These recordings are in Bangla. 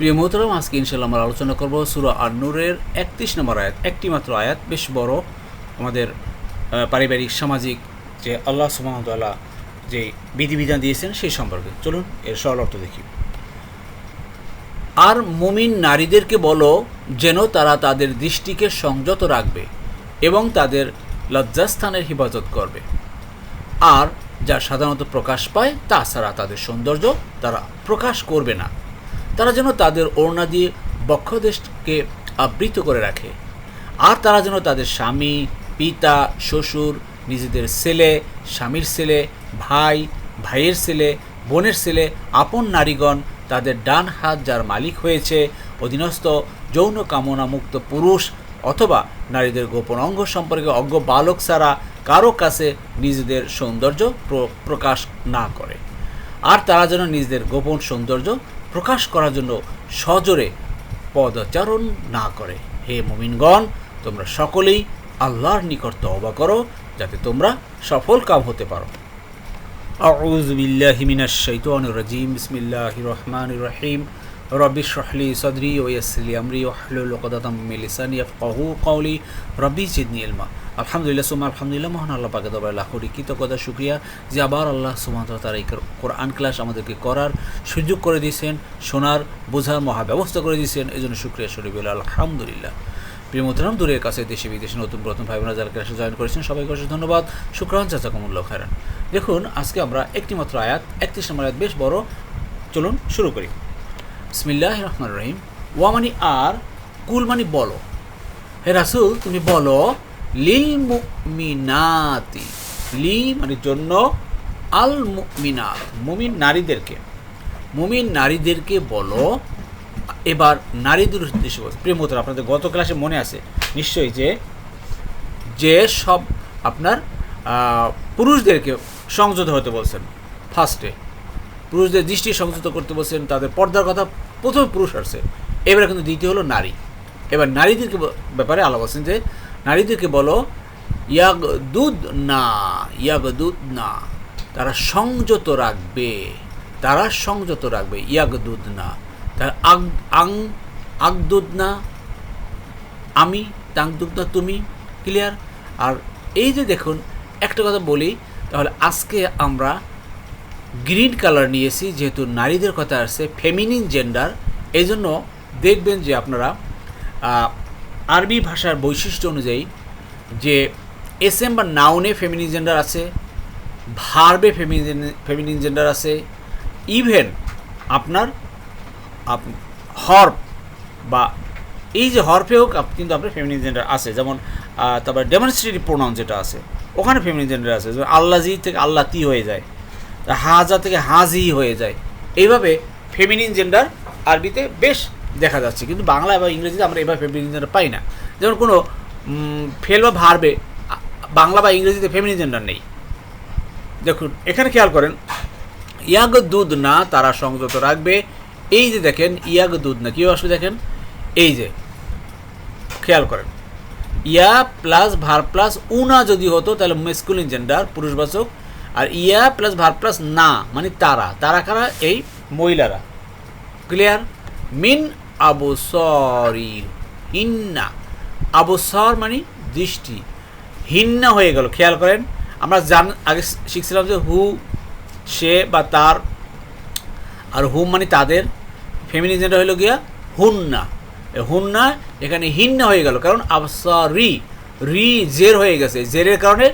প্রিয় মোহতরম, আজকে ইনশাল্লাহ আমরা আলোচনা করব সুরা আন্নুরের একত্রিশ নম্বর আয়াত। একটি মাত্র আয়াত, বেশ বড় আমাদের পারিবারিক, সামাজিক যে আল্লাহ সুবাহতাল্লাহ যে বিধিবিধান দিয়েছেন সেই সম্পর্কে। চলুন, এর সরল অর্থ দেখি। আর মুমিন নারীদেরকে বলো যেন তারা তাদের দৃষ্টিকে সংযত রাখবে এবং তাদের লজ্জাস্থানের হিফাজত করবে। আর যা সাধারণত প্রকাশ পায় তাছাড়া তাদের সৌন্দর্য তারা প্রকাশ করবে না। তারা যেন তাদের ওড়না দিয়ে বক্ষদেশকে আবৃত করে রাখে। আর তারা যেন তাদের স্বামী, পিতা, শ্বশুর, নিজেদের ছেলে, স্বামীর ছেলে, ভাই, ভাইয়ের ছেলে, বোনের ছেলে, আপন নারীগণ তাদের ডান হাত যার মালিক হয়েছে, অধীনস্থ যৌন কামনা মুক্ত পুরুষ অথবা নারীদের গোপন অঙ্গ সম্পর্কে অজ্ঞ বালক ছাড়া কারও কাছে নিজেদের সৌন্দর্য প্র- প্রকাশ না করে। আর তারা যেন নিজেদের গোপন সৌন্দর্য প্রকাশ করার জন্য সজোরে পদচারণ না করে। হে মোমিনগণ, তোমরা সকলেই আল্লাহর নিকট অবা করো, যাতে তোমরা সফল কাম হতে পারো। আউজ বিল্লাহি মিনাশ শাইতানির রাজীম। বিসমিল্লাহির রহমানির রহিম। রব্বি শহলি সদরি ও ইয়াসলি আমরি ওহলুল কদাতাম মিলিসানি ইয়াফকাহু কওলি, রব্বি জিদনি ইলমা। আলহামদুলিল্লাহ সুমা আলহামদুলিল্লাহ, মহান আল্লাহ পাকে দবার লাখ কোটি কৃতজ্ঞতা শুক্রিয়া। যে আবার আল্লাহ সুমান্ত তার এই কোরআন ক্লাস আমাদেরকে করার সুযোগ করে দিয়েছেন, শোনার, বোঝার মহা ব্যবস্থা করে দিয়েছেন এই জন্য শুক্রিয়া শরীফুল আলহামদুলিল্লাহ। প্রিয় মোতরাম দূরের কাছে দেশে, বিদেশে নতুন প্রথম ভাই বোনা যারা ক্লাসে জয়েন করেছেন, সবাইকে অশেষ ধন্যবাদ। শুক্রান চাচা কমুল্লা খারান দেখুন, আজকে আমরা একটিমাত্র আয়াত, একত্রিশ নম্বর আয়াত, বেশ বড়। চলুন, শুরু করি। বিসমিল্লাহ রহমান রহিম ওয়ামানি আর কুল মানি বলো। হে রাসুল, তুমি বলো লিল মুমিনাতি লি মানে জন্য আল মুমিনাত মুমিন নারীদেরকে। মুমিন নারীদেরকে বলো, এবার নারীদের উদ্দেশ্যে বলছে প্রিয় মোতর আপনাদের গত ক্লাসে মনে আছে নিশ্চয়ই যে যে সব আপনার পুরুষদেরকে সংযত হতে বলছেন, ফার্স্টে। পুরুষদের দৃষ্টি সংযুক্ত করতে বলছেন, তাদের পর্দার কথা প্রথমে পুরুষ আসছে, এবারে কিন্তু দ্বিতীয় হলো নারী। এবার নারীদেরকে ব্যাপারে আলাপ বলছেন যে, নারীদেরকে বলো ইয়াগ দুধ না ইয়াগ দুধ না, তারা সংযত রাখবে, তারা সংযত রাখবে ইয়াগ দুধ না তার আং আং আগদুধ না, আমি তাংদুক না, তুমি, ক্লিয়ার? আর এই যে দেখুন, একটা কথা বলি, তাহলে আজকে আমরা গ্রিন কালার নিয়েছি যেহেতু নারীদের কথা আসছে ফেমিনিন জেন্ডার এই জন্য দেখবেন যে আপনারা আরবি ভাষার বৈশিষ্ট্য অনুযায়ী যে এস এম বা নাউনে ফেমিনিন জেন্ডার আছে ভার্বে ফেমিনিন ফেমিনিন জেন্ডার আছে ইভেন আপনার, আপ- হর্প বা এই যে হর্পেও আপ- কিন্তু আপনার ফেমিনিন জেন্ডার আছে। যেমন তারপরে ডেমনস্ট্রেটিভ প্রোনাউন যেটা আছে, ওখানে ফেমিনিন জেন্ডার আছে। যেমন আল্লাজি থেকে আল্লাতি হয়ে যায়। হাজা থেকে হাজি হয়ে যায়। এইভাবে ফেমিনিন জেন্ডার আরবিতে বেশ দেখা যাচ্ছে। কিন্তু বাংলা বা ইংরেজিতে আমরা এভাবে ফেমিনিন জেন্ডার পাই না। যেমন কোনো ফেল বা ভারবে বাংলা বা ইংরেজিতে ফেমিনিন জেন্ডার নেই। দেখুন, এখানে খেয়াল করেন, ইয়াগ দুধ না তারা সংযত রাখবে। এই যে দেখেন, ইয়াগ দুধ না, কী আসবে দেখেন? এই যে, খেয়াল করেন। ইয়া প্লাস ভার প্লাস উনা যদি হতো, তাহলে মেসকুলিন জেন্ডার পুরুষবাচক আর ইয়া প্লাস ভার প্লাস না মানে তারা। তারা কারা? এই মহিলারা। ক্লিয়ার মিন আবসরি হিন্না। আবসর মানে দৃষ্টি। হিন্না হয়ে গেল, খেয়াল করেন। আমরা জান, আগে শিখছিলাম যে হু, সে বা তার। আর হুম মানে তাদের। ফেমিনিজেন্ডার হলো গিয়া হুন্না। হুন্না, এখানে হিন্না হয়ে গেল। কারণ আবসরি রি, জের হয়ে গেছে। জেরের কারণে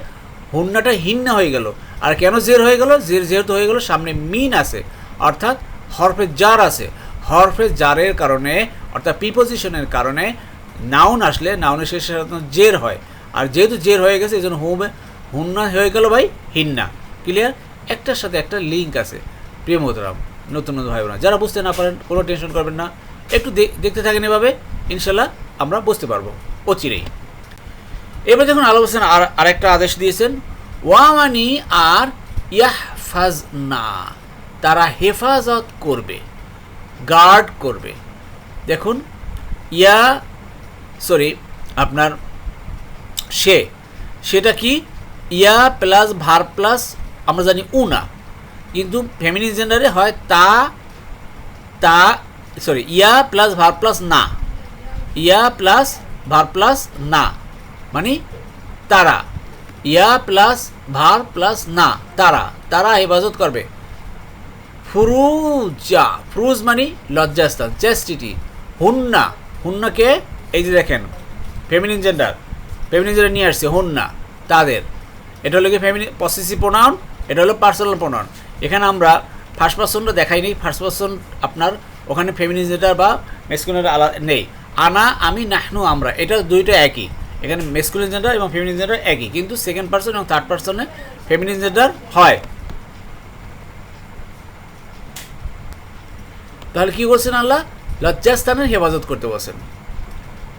হুন্নাটা হিন্না হয়ে গেল। আর কেন জের হয়ে গেল? জের যেহেতু হয়ে গেল, সামনে মিন আছে, অর্থাৎ হরফে জার আছে। হরফে জারের কারণে, অর্থাৎ প্রিপোজিশনের কারণে নাউন আসলে, নাউনের শেষে সাধারণত জের হয়। আর যেহেতু জের হয়ে গেছে এই জন্য হুম, হুন্না হয়ে গেল ভাই, হিন্না। ক্লিয়ার একটার সাথে একটা লিঙ্ক আছে। প্রিয় মোহতরাম নতুন নতুন ভাই বোনা যারা বুঝতে না পারেন, কোনো টেনশন করবেন না। একটু দেখতে থাকেন এভাবে ইনশাল্লাহ আমরা বুঝতে পারব। অচিরেই। এবার দেখুন আল্লাহ হোসেন আর আরেকটা আদেশ দিয়েছেন। ওয়ামানি আর ইয়াহফাজ না তারা হেফাজত করবে গার্ড করবে। দেখুন, ইয়া সরি আপনার সে সেটা কি? ইয়া প্লাস ভার প্লাস, আমরা জানি উনা, কিন্তু ফ্যামিলি জেন্ডারে হয় তা তা সরি ইয়া প্লাস ভার প্লাস না। ইয়া প্লাস ভার প্লাস না মানে তারা। ইয়া প্লাস ভার প্লাস না, তারা তারা হেফাজত করবে। ফুরুজা, ফুরুজ মানে লজ্জাস্থান চেস্টিটি হুন্না, হুন্নাকে, এই যে দেখেন ফেমিনিন জেন্ডার ফেমিনিন জেন্ডার নিয়ে আসছে, হুন্না, তাদের। এটা হলো কি ফেমিনি পসেসিভ প্রোনাউন এটা হলো পার্সোনাল প্রোনাউন এখানে আমরা ফার্স্ট পার্সনটা দেখাইনি ফার্স্ট পার্সন আপনার ওখানে ফেমিনিন জেন্ডার বা মেসকুলিনের আলাদা নেই। আনা, আমি, নাহনু, আমরা, এটা দুইটা একই। এখানে মেসকুলিন জেন্ডার এবং ফেমিনিন জেন্ডার একই, কিন্তু সেকেন্ড পার্সন এবং থার্ড পার্সনে ফেমিনিন জেন্ডার হয়। তাহলে কি বলছেন আল্লাহ? লজ্জাস্থানের হেফাজত করতে বলছেন।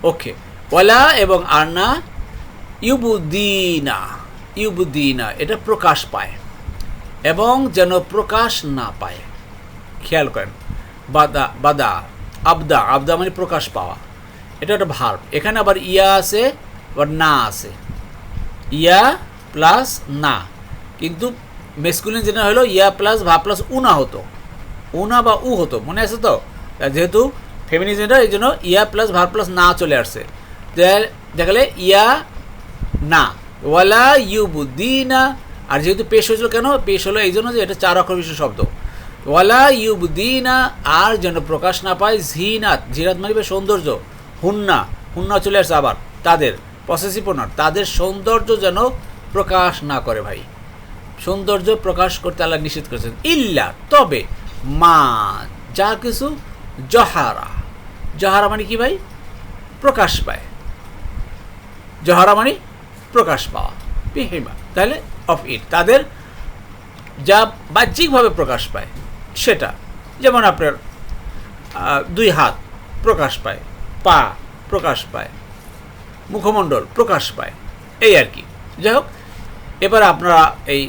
ওকে ওয়ালা এবং আনা ইউবুদ্দিনা ইউবুদ্দিনা, এটা প্রকাশ পায় এবং যেন প্রকাশ না পায়। খেয়াল করেন, বাদা বাদা, আবদা আবদা মানে প্রকাশ পাওয়া। এটা একটা ভার্ব এখানে আবার ইয়া আছে আবার না আছে। ইয়া প্লাস না। কিন্তু মেসকুলিন যেটা হলো, ইয়া প্লাস ভা প্লাস উনা হতো। উনা বা উ হতো, মনে আছে তো? যেহেতু ফেমিনিজমটা এই জন্য ইয়া প্লাস ভার প্লাস না চলে আসছে। দেখালে ইয়া না। ওয়ালা ইউ বুদ্দিনা আর যেহেতু পেশ হয়েছিল কেন? পেশ হলো এই জন্য যে এটা চার অক্ষর বিশিষ্ট শব্দ। ওয়ালা ইউ বুদ্দিনা আর যেন প্রকাশ না পায়, ঝিনাত। ঝিনাত মানিবে সৌন্দর্য। হুন্না। হুন্না চলে আসছে আবার, তাদের। পসেসিভ প্রনার তাদের সৌন্দর্য যেন প্রকাশ না করে ভাই। সৌন্দর্য প্রকাশ করতে আল্লাহ নিষেধ করেছেন। ইল্লা, তবে মা, যা কিছু জহারা। জহারা মানে কি ভাই? প্রকাশ পায়। জহারা মানে প্রকাশ পাওয়া। বিহিমা, তাহলে অফ ইট। তাদের যা বাহ্যিকভাবে প্রকাশ পায়, সেটা। যেমন আপনার দুই হাত প্রকাশ পায়, পা প্রকাশ পায়। মুখমণ্ডল প্রকাশ পায়। এই আর কি। যাই হোক, এবার আপনারা এই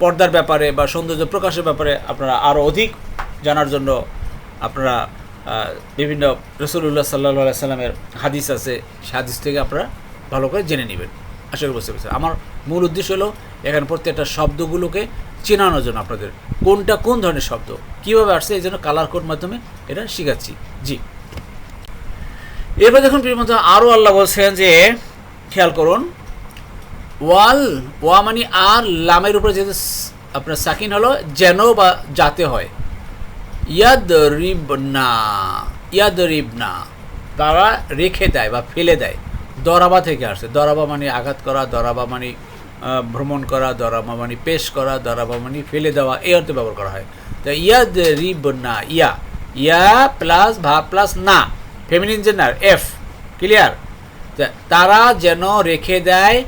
পর্দার ব্যাপারে বা সৌন্দর্য প্রকাশের ব্যাপারে আপনারা আরও অধিক জানার জন্য আপনারা বিভিন্ন রসুল্লাহ সাল্লাহ সাল্লামের হাদিস আছে, সে হাদিস থেকে আপনারা ভালো করে জেনে নেবেন। আশা করি বুঝতে আমার মূল উদ্দেশ্য হলো এখানে প্রত্যেকটা শব্দগুলোকে চেনানোর জন্য আপনাদের কোনটা কোন ধরনের শব্দ, কীভাবে আসছে, এই জন্য কালার কোড মাধ্যমে এটা শিখাচ্ছি। জি। এবার দেখুন প্রিয়মত আরও আল্লাহ বলছেন যে, খেয়াল করুন, ওয়াল, ওয়া মানে আর, লামের উপরে স- আপনার সাকিন হলো, যেন বা যাতে হয়। ইয়াদ রিবনা ইয়াদ রিবনা তারা রেখে দেয় বা ফেলে দেয়। দরাবা থেকে আসছে দরাবা মানে আঘাত করা, দরাবা মানে ভ্রমণ করা, দরাবা মানে পেশ করা, দরাবা মানে ফেলে দেওয়া, এই অর্থে ব্যবহার করা হয়। তো ইয়াদ রিবনা ইয়া ইয়া প্লাস ভা প্লাস না। ফেমিনিন জেনার এফ ক্লিয়ার তারা যেন রেখে দেয়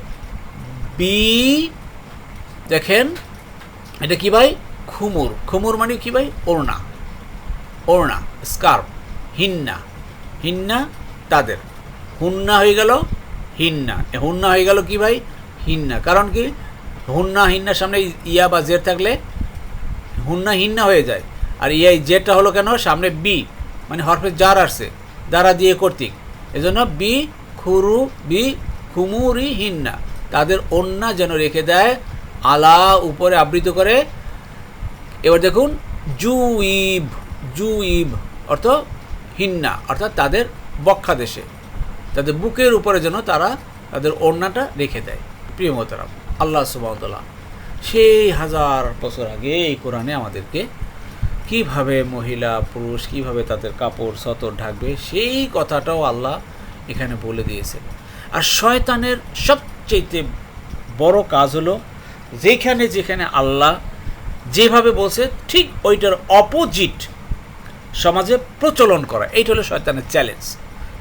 বি দেখেন, এটা কি ভাই? খুমুর। খুমুর মানে কি ভাই? ওড়না। ওড়না স্কার্ফ হিন্না। হিন্না, তাদের। হুন্না হয়ে গেল, হিন্না। হুন্না হয়ে গেল কি ভাই? হিন্না। কারণ কি? হুন্না, হিন্নার সামনে ইয়া বা জের থাকলে হুন্না, হিন্না হয়ে যায়। আর ইয়া জেরটা হলো কেন? সামনে বি মানে হরফে জার আসছে। দ্বারা দিয়ে কর্তৃক। এজন্য বি খুরু, বি খুমুরি হিন্না। তাদের অন্যা যেন রেখে দেয়, আলা উপরে আবৃত করে। এবার দেখুন, জুইব জুইব অর্থ হিন্না, অর্থাৎ তাদের বক্ষা দেশে তাদের বুকের উপরে যেন তারা তাদের ওড়নাটা রেখে দেয়। প্রিয় মোতারাম আল্লাহ সুবাহতাল্লাহ সেই হাজার বছর আগে এই কোরআনে আমাদেরকে কীভাবে মহিলা, পুরুষ, কীভাবে তাদের কাপড়, সতর ঢাকবে, সেই কথাটাও আল্লাহ এখানে বলে দিয়েছেন। আর শয়তানের সবচেয়ে বড় কাজ হলো, যেখানে যেখানে আল্লাহ যেভাবে বলছে, ঠিক ওইটার অপোজিট সমাজে প্রচলন করা। এইটা হলো শয়তানের চ্যালেঞ্জ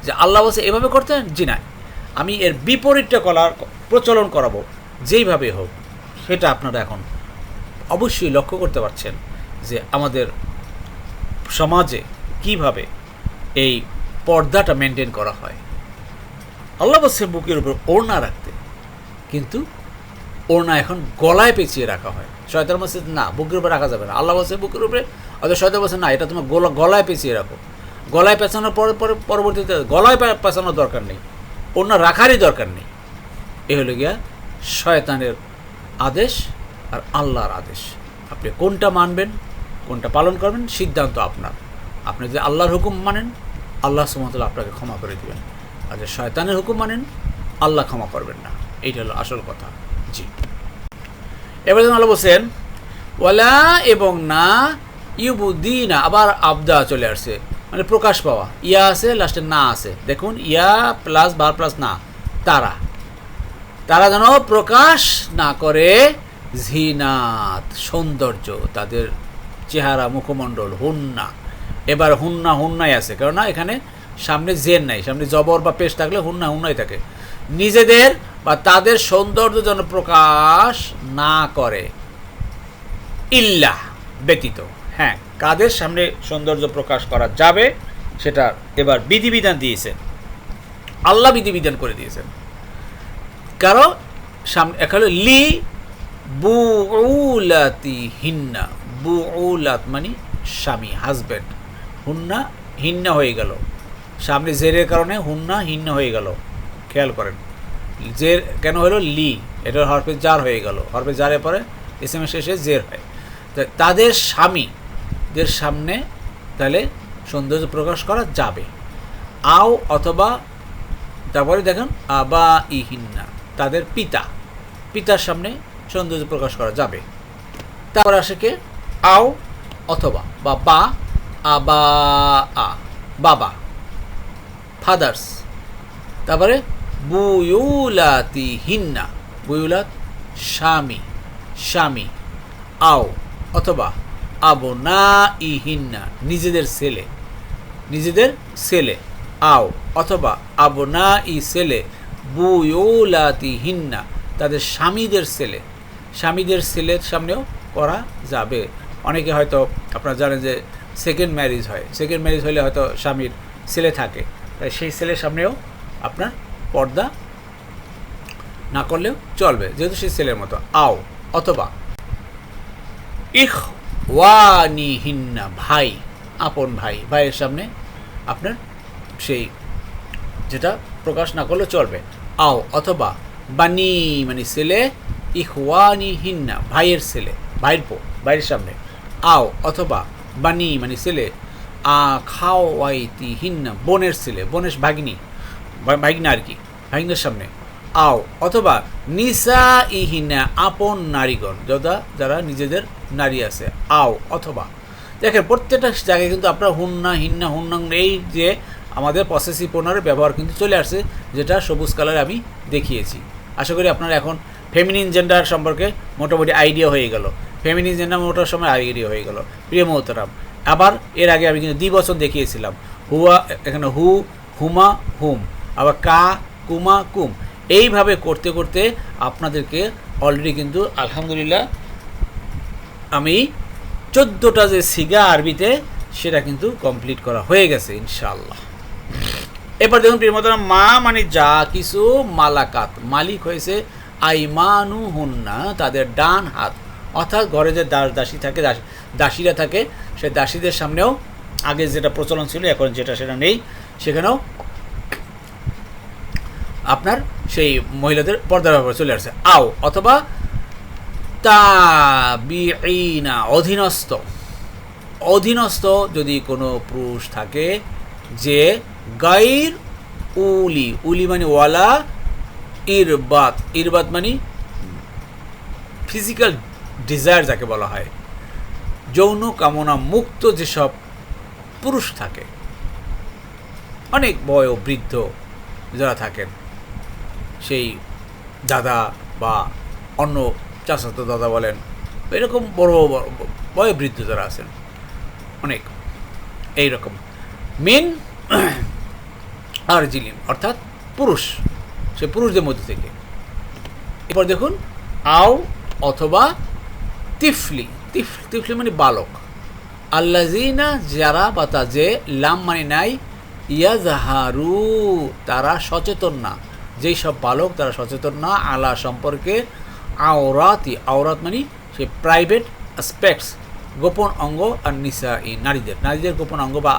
যে আল্লাহ বলছে, এভাবে করতে জি না। আমি এর বিপরীতটা করার প্রচলন করাবো, যেইভাবে হোক, সেটা আপনারা এখন অবশ্যই লক্ষ্য করতে পারছেন। যে আমাদের সমাজে কীভাবে এই পর্দাটা মেনটেন করা হয়। আল্লাহ বলছে, বুকের উপর ওড়না রাখতে। কিন্তু ওড়না এখন গলায় পেঁচিয়ে রাখা হয়। শয়তান বলছে, না, বুকের উপরে রাখা যাবে না। আল্লাহ বলছে, বুকের উপরে অথবা শয়তান বলছে, না, এটা তোমার গলা, গলায় পেঁচিয়ে রাখো। গলায় পেঁচানোর পর, পরে, পরবর্তীতে গলায় পেঁচানোর দরকার নেই। ওড়না রাখারই দরকার নেই। এ হলো গিয়া শয়তানের আদেশ আর আল্লাহর আদেশ। আপনি কোনটা মানবেন? কোনটা পালন করবেন, সিদ্ধান্ত আপনার। আপনি যদি আল্লাহর হুকুম মানেন, আল্লাহ সুমতলা আপনাকে ক্ষমা করে দেবেন। আর যে শয়তানের হুকুম মানেন, আল্লাহ ক্ষমা করবেন না। এইটা হলো আসল কথা। জি। এবার যেন আল্লাহ বলছেন ওয়ালা এবং না ইউবুদ্দিনা আবার আবদা চলে আসছে। মানে প্রকাশ পাওয়া। ইয়া আছে, লাস্টে না আছে। দেখুন, ইয়া প্লাস বার প্লাস না, তারা। তারা যেন প্রকাশ না করে, ঝিনাত, সৌন্দর্য, তাদের চেহারা মুখমণ্ডল, হুন্না। এবার হুন্না হুন্নাই আছে, কেননা এখানে সামনে জেন নাই, সামনে জবর বা পেশ থাকলে হুন্না হুন্নাই থাকে। নিজেদের বা তাদের সৌন্দর্য যেন প্রকাশ না করে। ইল্লা ব্যতীত হ্যাঁ কাদের সামনে সৌন্দর্য প্রকাশ করা যাবে, সেটা এবার বিধিবিধান দিয়েছেন। আল্লাহ বিধিবিধান করে দিয়েছেন। কারণ সামনে এখানে লি বুউলাতি হিন্না বুউলাত মানে স্বামী হাজব্যান্ড হুন্না হিন্না হয়ে গেল। সামনে জেরের কারণে হুন্না হিন্না হয়ে গেল। খেয়াল করেন। জের কেন হলো? লি। এটা হরফে জার হয়ে গেল। হরফে জারের পরে এস এসএমএস শেষে জের হয়। তাদের স্বামীদের সামনে তাহলে সৌন্দর্য প্রকাশ করা যাবে। আও অথবা তারপরে দেখেন আবা ইহিন্না তাদের পিতা। পিতার সামনে সৌন্দর্য প্রকাশ করা যাবে। তারপর আসে কে? আও অথবা বা বা আবা বাবা। ফাদার্স তারপরে বুয়ুলাতি হিন্না বুয়ুলাত স্বামী। স্বামী। আও অথবা আবো না ইহিন্না নিজেদের ছেলে। নিজেদের ছেলে। আও অথবা আবো না ই ছেলে। বুয়ুলাতি হিন্না তাদের স্বামীদের ছেলে। স্বামীদের ছেলের সামনেও করা যাবে। অনেকে হয়তো আপনারা জানেন যে সেকেন্ড ম্যারেজ হয়। সেকেন্ড ম্যারেজ হলে হয়তো স্বামীর ছেলে থাকে। তাই সেই ছেলের সামনেও আপনার পর্দা না করলেও চলবে, যেহেতু সেই ছেলের মতো। আও, অথবা ইখ ওয়ানি হিন্না ভাই, আপন ভাই, ভাইয়ের সামনে আপনার সেই যেটা প্রকাশ না করলেও চলবে। আও, অথবা বানি মানে ছেলে ইখওয়ানি হিন্না ভাইয়ের ছেলে, ভাইয়ের পো, ভাইয়ের সামনে। আও অথবা বানি মানে ছেলে, আ, খাও ওয়াইতি হিন্না, বোনের ছেলে, বোনের ভাগিনী ভাগিনা আর কি, ভাগিনের সামনে, আও অথবা নিসা ইহিনা আপন নারীগণ যদা যারা নিজেদের নারী আছে, আও অথবা। দেখেন, প্রত্যেকটা জায়গায় কিন্তু আপনার হুন্না, হিন্না, হুন্নাং এই যে আমাদের পসেসিভ প্রোনারের ব্যবহার কিন্তু চলে আসছে, যেটা সবুজ কালারে আমি দেখিয়েছি। আশা করি আপনারা এখন ফেমিনিন জেন্ডার সম্পর্কে মোটামুটি আইডিয়া হয়ে গেল। জেন্ডার মোটার সময় আইডিয়া হয়ে গেল। প্রিয় মোহতারাম, আবার এর আগে আমি কিন্তু দ্বিবচন দেখিয়েছিলাম। হুয়া, এখানে হু, হুমা, হুম, আবার কা, কুমা, কুম। এইভাবে করতে করতে আপনাদেরকে অলরেডি কিন্তু আলহামদুলিল্লাহ আমি চোদ্দোটা যে সিগা আরবিতে সেটা কিন্তু কমপ্লিট করা হয়ে গেছে ইনশাল্লাহ এবার দেখুন প্রিয়মতরা মা মানে যা কিছু মালাকাত। মালিক হয়েছে আইমানু হুন্না তাদের ডান হাত। অর্থাৎ ঘরে যে দাস দাসী থাকে, দাস- দাসীরা থাকে, সেই দাসীদের সামনেও আগে যেটা প্রচলন ছিল, এখন যেটা সেটা নেই, সেখানেও আপনার সেই মহিলাদের পর্দার ব্যাপারে চলে আসছে আও, অথবা তাবিঈনা, অধীনস্থ। অধীনস্থ যদি কোনো পুরুষ থাকে যে গাইর উলি উলি মানে ওয়ালা, ইরবাত। ইরবাত মানে ফিজিক্যাল ডিজায়ার যাকে বলা হয়, যৌন কামনা মুক্ত যেসব পুরুষ থাকে, অনেক বয় বৃদ্ধ যারা থাকেন, সেই দাদা বা অন্য চাচাতো দাদা বলেন, এরকম বড় বয়োবৃদ্ধ যারা আছেন, অনেক এই রকম মেন আর জিলিম অর্থাৎ পুরুষ, সে পুরুষদের মধ্যে থেকে। এরপর দেখুন, আও অথবা তিফলি তিফ তিফলি মানে বালক। আল্লাজিনা যারা বা তা যে লাম মানে নাই ইয়াজাহারু তারা সচেতন না। যেই সব বালক, তারা সচেতন না। আলা সম্পর্কে আওরাতি, আওরাত মানে সে প্রাইভেট অ্যাসপেক্টস গোপন অঙ্গ আর নিসা নারীদের। নারীদের গোপন অঙ্গ বা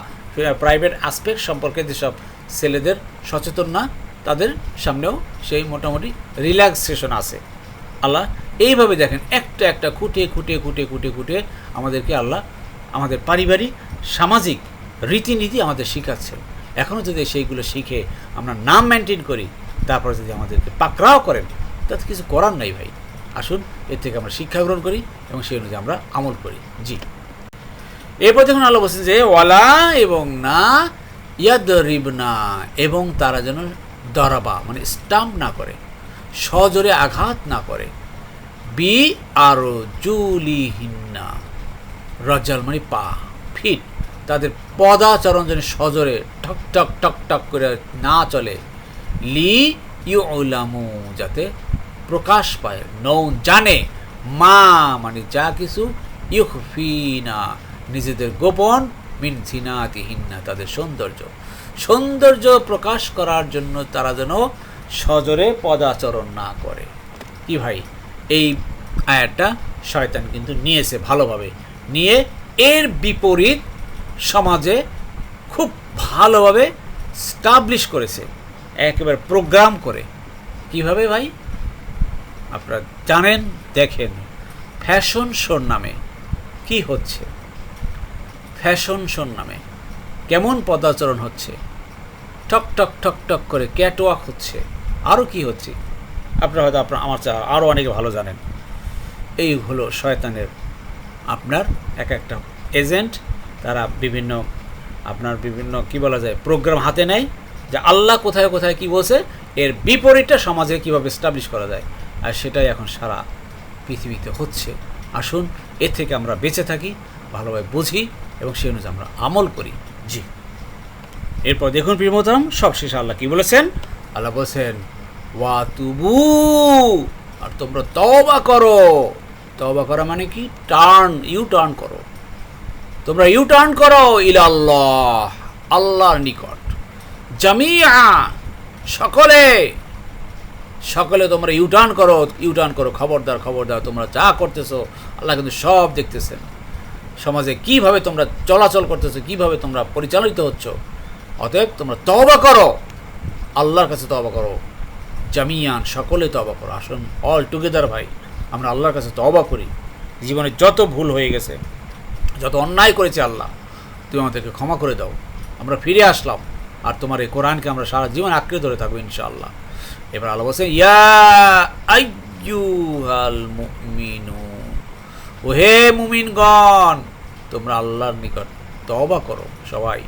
প্রাইভেট অ্যাসপেক্ট সম্পর্কে যেসব ছেলেদের সচেতন না, তাদের সামনেও সেই মোটামুটি রিল্যাক্সেশন আছে। আল্লাহ এইভাবে দেখেন, একটা একটা খুঁটে খুঁটে খুঁটে খুঁটে খুঁটে আমাদেরকে আল্লাহ আমাদের পারিবারিক, সামাজিক রীতিনীতি আমাদের শিখাচ্ছেন এখনও যদি সেইগুলো শিখে আমরা নাম মেনটেন করি, তারপরে যদি আমাদেরকে পাকড়াও করেন, তাতে কিছু করার নাই ভাই। আসুন, এর থেকে আমরা শিক্ষা গ্রহণ করি এবং সেই অনুযায়ী আমরা আমল করি। জি। এরপর দেখুন আল্লাহ বলছেন যে, ওয়ালা এবং না ইয়াদ রিবনা এবং তারা যেন দরাবা মানে স্টাম্প না করে, সজোরে আঘাত না করে। বি আরও জুলিহিন্না। রজাল মানে পা, ফিট। তাদের পদাচরণ যেন সজোরে ঠক ঠক টক টক করে না চলে। লি ইউ ওলামু যাতে প্রকাশ পায় নৌ জানে। মা মানে যা কিছু ইউফিনা নিজেদের গোপন, মিন ঝিনাতিহীনা তাদের সৌন্দর্য। সৌন্দর্য প্রকাশ করার জন্য তারা যেন সজোরে পদাচরণ না করে। কি ভাই? এই আয়াতটা শয়তান কিন্তু নিয়েছে ভালোভাবে। নিয়ে এর বিপরীত সমাজে খুব ভালোভাবে স্টাবলিশ করেছে। একেবারে প্রোগ্রাম করে। কীভাবে ভাই? আপনারা জানেন, দেখেন। ফ্যাশন শোর নামে। কি হচ্ছে? ফ্যাশন শোর নামে। কেমন পদাচরণ হচ্ছে? টক টক টক টক করে ক্যাটওয়াক হচ্ছে। আরও কি হচ্ছে? আপনারা হয়তো আপনার আমার চা আরও অনেকে ভালো জানেন। এই হলো শয়তানের আপনার এক একটা এজেন্ট। তারা বিভিন্ন আপনার বিভিন্ন কি বলা যায়, প্রোগ্রাম হাতে নেয় যে আল্লাহ কোথায় কোথায় কি বলছে, এর বিপরীতটা সমাজে কীভাবে স্টাবলিশ করা যায়। আর সেটাই এখন সারা পৃথিবীতে হচ্ছে। আসুন এর থেকে আমরা বেঁচে থাকি, ভালোভাবে বুঝি এবং সেই অনুযায়ী আমরা আমল করি। জি। এরপর দেখুন প্রিয়মতম সবশেষে আল্লাহ কি বলেছেন? আল্লাহ বলছেন ওয়া তুবু আর তোমরা তওবা করো। তওবা করা মানে কি? টার্ন ইউ টার্ন করো। তোমরা ইউ টার্ন করো ইলা আল্লাহ আল্লাহর নিকট। জামিয়া সকলে সকলে তোমরা ইউ টার্ন করো ইউ টার্ন করো। খবরদার খবরদার, তোমরা যা করতেছো, আল্লাহ কিন্তু সব দেখতেছেন। সমাজে কীভাবে তোমরা চলাচল করতেছো, কীভাবে তোমরা পরিচালিত হচ্ছ, অতএব তোমরা তওবা করো। আল্লাহর কাছে তবা করো। জামিয়ান, সকলে তওবা করো। আসুন অল টুগেদার ভাই, আমরা আল্লাহর কাছে তওবা করি। জীবনে যত ভুল হয়ে গেছে, যত অন্যায় করেছে আল্লাহ, তুমি আমাদেরকে ক্ষমা করে দাও। আমরা ফিরে আসলাম, আর তোমার এই কোরআনকে আমরা সারা জীবন আঁকড়ে ধরে থাকব, ইনশাআল্লাহ। এবার আল্লাহ বলছেন, ইয়া আইয়ুহাল ও হে মুমিনগণ, তোমরা আল্লাহর নিকট তওবা করো সবাই।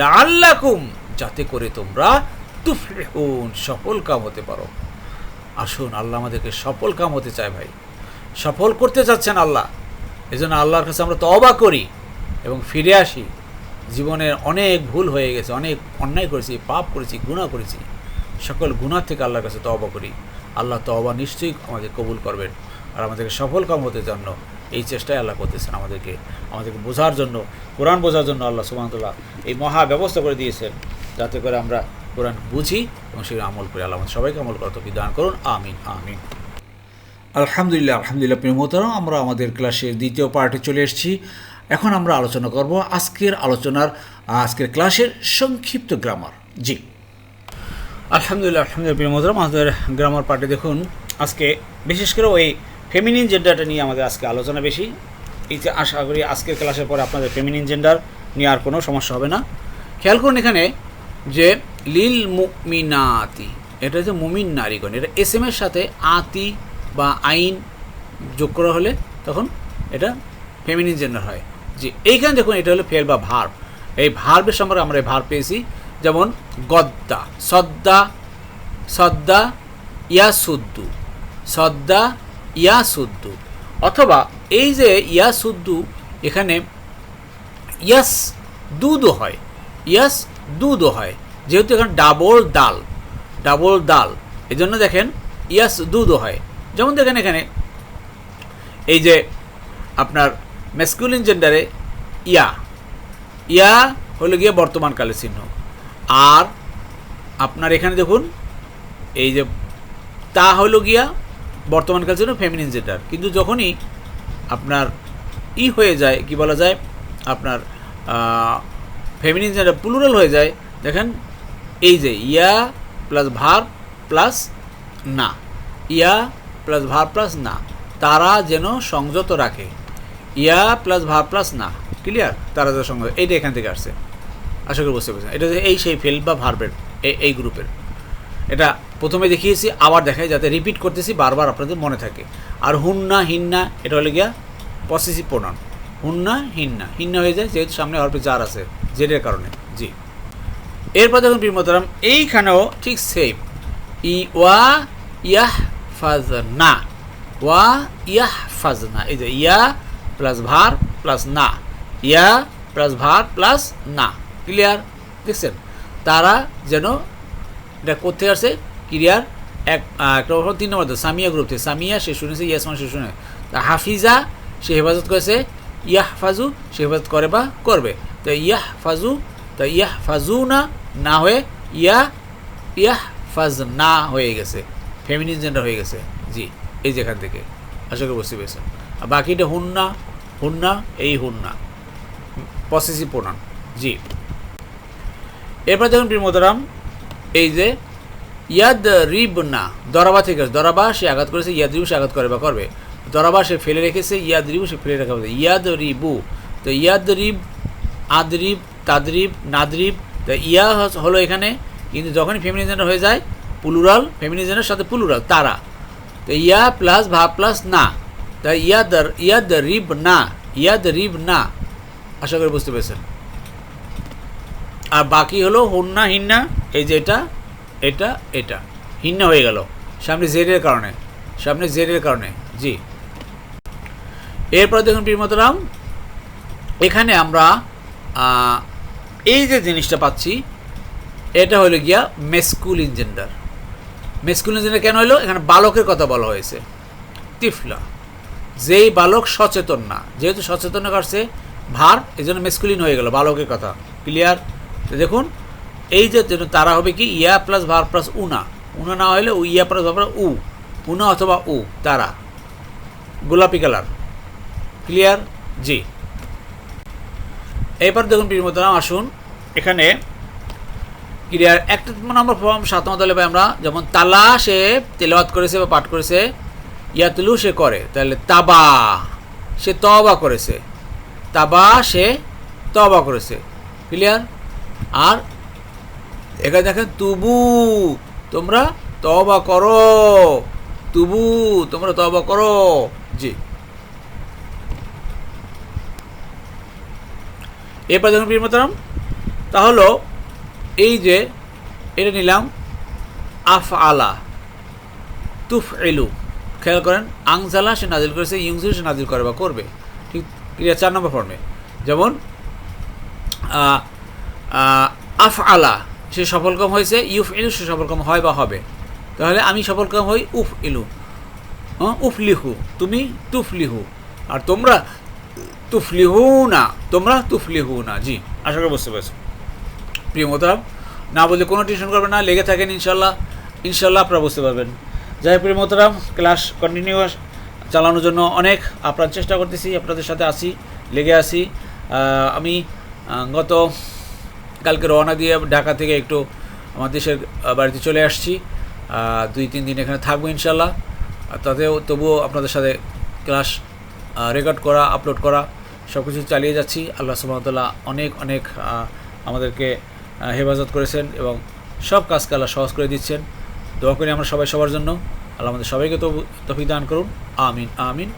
লাআল্লাকুম, যাতে করে তোমরা তুফলিহুন সফল কাম হতে পারো। আসুন, আল্লাহ আমাদেরকে সফল কাম হতে চায় ভাই। সফল করতে চাচ্ছেন আল্লাহ। এজন্য আল্লাহর কাছে আমরা তওবা করি এবং ফিরে আসি। জীবনের অনেক ভুল হয়ে গেছে, অনেক অন্যায় করেছি, পাপ করেছি, গুনাহ করেছি। সকল গুনাহ থেকে আল্লাহর কাছে তওবা করি। আল্লাহ তওবা নিশ্চয়ই আমাদের কবুল করবেন আর আমাদেরকে সফল কাম হতে জন্য এই চেষ্টায় আল্লাহ করতেছেন আমাদেরকে আমাদেরকে বোঝার জন্য, কোরআন বোঝার জন্য আল্লাহ সুবাহতুল্লাহ এই মহা ব্যবস্থা করে দিয়েছেন। যাতে করে আমরা কোরআন বুঝি এবং সেই আমল করি। আল্লাহ সবাইকে আমল করার তো দান করুন। আমিন আমিন। আলহামদুলিল্লাহ আলহামদুলিল্লাহ, প্রিয় মোহতারাম, আমরা আমাদের ক্লাসের দ্বিতীয় পার্টে চলে এসেছি। এখন আমরা আলোচনা করব আজকের আলোচনার, আজকের ক্লাসের সংক্ষিপ্ত গ্রামার জি। আলহামদুলিল্লাহ আলহামদুলিল্লাহ, প্রিয় মোহতারাম, আমাদের গ্রামার পার্টে দেখুন। আজকে বিশেষ করে ওই ফেমিনিন জেন্ডারটা নিয়ে আমাদের আজকে আলোচনা বেশি। এই যে আশা করি আজকের ক্লাসের পরে আপনাদের ফেমিনিন জেন্ডার নিয়ে আর কোনো সমস্যা হবে না। খেয়াল করুন এখানে যে লিল মুমিনাতি। এটা হচ্ছে মুমিন নারীগণ। এটা এস এর সাথে আতি বা আইন যোগ করা হলে তখন এটা ফেমিনিন জেন্ডার হয়। যে এইখানে দেখুন, এটা হলো ফেল বা ভার্ব এই ভার্বের সম্পর্কে আমরা এই ভার্ব পেয়েছি। যেমন, গদ্দা, সদ্দা সদ্দা, ইয়াসুদ্দু সদ্দা, ইয়াসুদ্দু। অথবা এই যে ইয়াসুদ্দু, এখানে ইয়াস দুধও হয়। ইয়াস দুধও হয়। যেহেতু এখানে ডাবল ডাল ডাবল ডাল এই জন্য দেখেন ইয়াস দুধও হয়। যেমন দেখেন এখানে, এই যে আপনার মেসকুলিন জেন্ডারে ইয়া ইয়া হলো গিয়ে বর্তমানকালের চিহ্ন। আর আপনার এখানে দেখুন, এই যে তা হলো গিয়া বর্তমানকাল চিহ্ন ফেমিনিন জেন্ডার কিন্তু যখনই আপনার ই হয়ে যায়, কি বলা যায়, আপনার ফেমিনিন জেন্ডার প্লুরাল হয়ে যায়, দেখেন এই যে ইয়া প্লাস ভার প্লাস না। ইয়া প্লাস ভার প্লাস না। তারা যেন সংযত রাখে। ইয়া প্লাস ভার প্লাস না। ক্লিয়ার? তারা যেন সংযত এইটা এখান থেকে আসছে। আশা করি বুঝতে পেরেছেন। এটা এই সেই ফেল বা ভার্বের এই গ্রুপের এটা প্রথমে দেখিয়েছি, আবার দেখাই, যাতে রিপিট করতেছি, বারবার আপনাদের মনে থাকে। আর হুন্না, হিন্না, এটা হলে গিয়া পসেসিভ প্রোনাউন হুন্না, হিন্না। হিন্না হয়ে যায়, যেহেতু সামনে হরফে চার আছে জেডের কারণে। এরপর দেখুন প্রিমতরাম এইখানেও ঠিক সেম ই ওয়া ইয়াহ ফাজ না ওয়া ইয়াহ ফাজ না এই যে ইয়া প্লাস ভার প্লাস না, ইয়া প্লাস ভার প্লাস না, ক্লিয়ার, দেখছেন? তারা যেন এটা কোথায় আসছে ক্লিয়ার, এক একটা তিন নম্বর সামিয়া গ্রুপ থেকে, সামিয়া সে শুনেছে ইয়াসমান সে শুনে। তা হাফিজা সে হেফাজত করেছে ইয়াহ ফাজু সে হেফাজত করে বা করবে। তো তা ইয়াহ ফাজু না না হয়ে ইয়া ইয়াহ ফাজ না হয়ে গেছে। ফেমিনিন জেন্ডার হয়ে গেছে। জি, এই যেখান থেকে। আশা করি বুঝতে পেরেছেন। আর বাকিটা হুন্না হুন্না, এই হুন্না। পসেসিভ প্রোনাউন জি। এরপর দেখুন প্রিমোদরাম এই যে ইয়াদ রিব না দরাবা থেকে। দরাবা সে আঘাত করেছে ইয়াদ রিবু সে আঘাত করে বা করবে। দরাবা সে ফেলে রেখেছে ইয়াদ রিবু সে ফেলে রাখা ইয়াদ রিবু তো ইয়াদ রিব আদরিব, তাদরিব, নাদরিব তো ইয়া হলো এখানে, কিন্তু যখনই ফেমিনিজেন্ডার হয়ে যায় পুলুরাল ফেমিনিজেন্ডার সাথে পুলুরাল তারা। তো ইয়া প্লাস ভা প্লাস না। তা ইয়া দ ইয়া ইয়াদ রিব না ইয়াদ রিব না। আশা করি বুঝতে পেরেছেন। আর বাকি হলো হুন্না হিন্না, এই যে এটা এটা এটা। হিন্না হয়ে গেল। সামনে জেডের কারণে, সামনে জেডের কারণে, জি। এরপর দেখুন প্রিমতরাম এখানে আমরা এই যে জিনিসটা পাচ্ছি, এটা হলো গিয়া মেসকুলিন জেন্ডার। মেসকুলিন জেন্ডার কেন হলো? এখানে বালকের কথা বলা হয়েছে। তিফলা যেই বালক সচেতন না, যেহেতু সচেতন করছে ভার এই জন্য মেসকুলিন হয়ে গেল, বালকের কথা। ক্লিয়ার দেখুন, এই যে তারা হবে কি, ইয়া প্লাস ভার প্লাস উনা উনা না হলে ইয়া প্লাস ভার উ উনা অথবা উ, তারা। গোলাপি কালার। ক্লিয়ার জি। এবার দেখুন প্রিয়মতরাম আসুন। এখানে ক্লিয়ার একটা নম্বর ফর্ম সাত নম্বর তাহলে আমরা যেমন তালা সে তেলাওয়াত করেছে বা পাঠ করেছে, ইয়াতলু সে করে, তাহলে তাবা সে তবা করেছে, তাবা সে তবা করেছে, ক্লিয়ার? আর এখানে দেখেন, তুবু, তোমরা তবা করো, তুবু, তোমরা তবা করো, জি। এরপর দেখুন প্রিয়মতরম তাহলে এই যে এটা নিলাম আফ আলা তুফ এলু খেয়াল করেন আংজালা সে নাজিল করেছে ইউংজু সে নাজিল করে বা করবে। ঠিক ক্রিয়া চার নম্বর ফর্মে যেমন আফ আলা সে সফলকাম হয়েছে ইউফ ইলু সে সফলকাম হয় বা হবে। তাহলে আমি সফলকাম হই উফ হ্যাঁ, উফ লিহু তুমি তুফ লিহু আর তোমরা তুফলিহু না তোমরা তুফলিহু না জি। আশা করি বুঝতে পারছ। প্রিয় মোতারাম না বললে কোনো টিউশন করবে না লেগে থাকেন ইনশাল্লাহ ইনশাল্লাহ আপনারা বুঝতে পারবেন। যাই প্রিয় মোতারাম ক্লাস কন্টিনিউয়াস চালানোর জন্য অনেক আপনার চেষ্টা করতেছি আপনাদের সাথে আসি লেগে আসি আমি গত কালকে রওনা দিয়ে ঢাকা থেকে একটু আমার দেশের বাড়িতে চলে আসছি। দুই তিন দিন এখানে থাকব ইনশাল্লাহ। আর তাতেও তবুও আপনাদের সাথে ক্লাস রেকর্ড করা আপলোড করা সব কিছু চালিয়ে যাচ্ছি। আল্লাহ সুবাহতাল্লাহ অনেক অনেক আমাদেরকে হেফাজত করেছেন এবং সব কাজকে আল্লাহ সহজ করে দিচ্ছেন। দোয়া করি আমরা সবাই সবার জন্য। আল্লাহ আমাদের সবাইকে তো তফিক দান করুন। আমিন আমিন।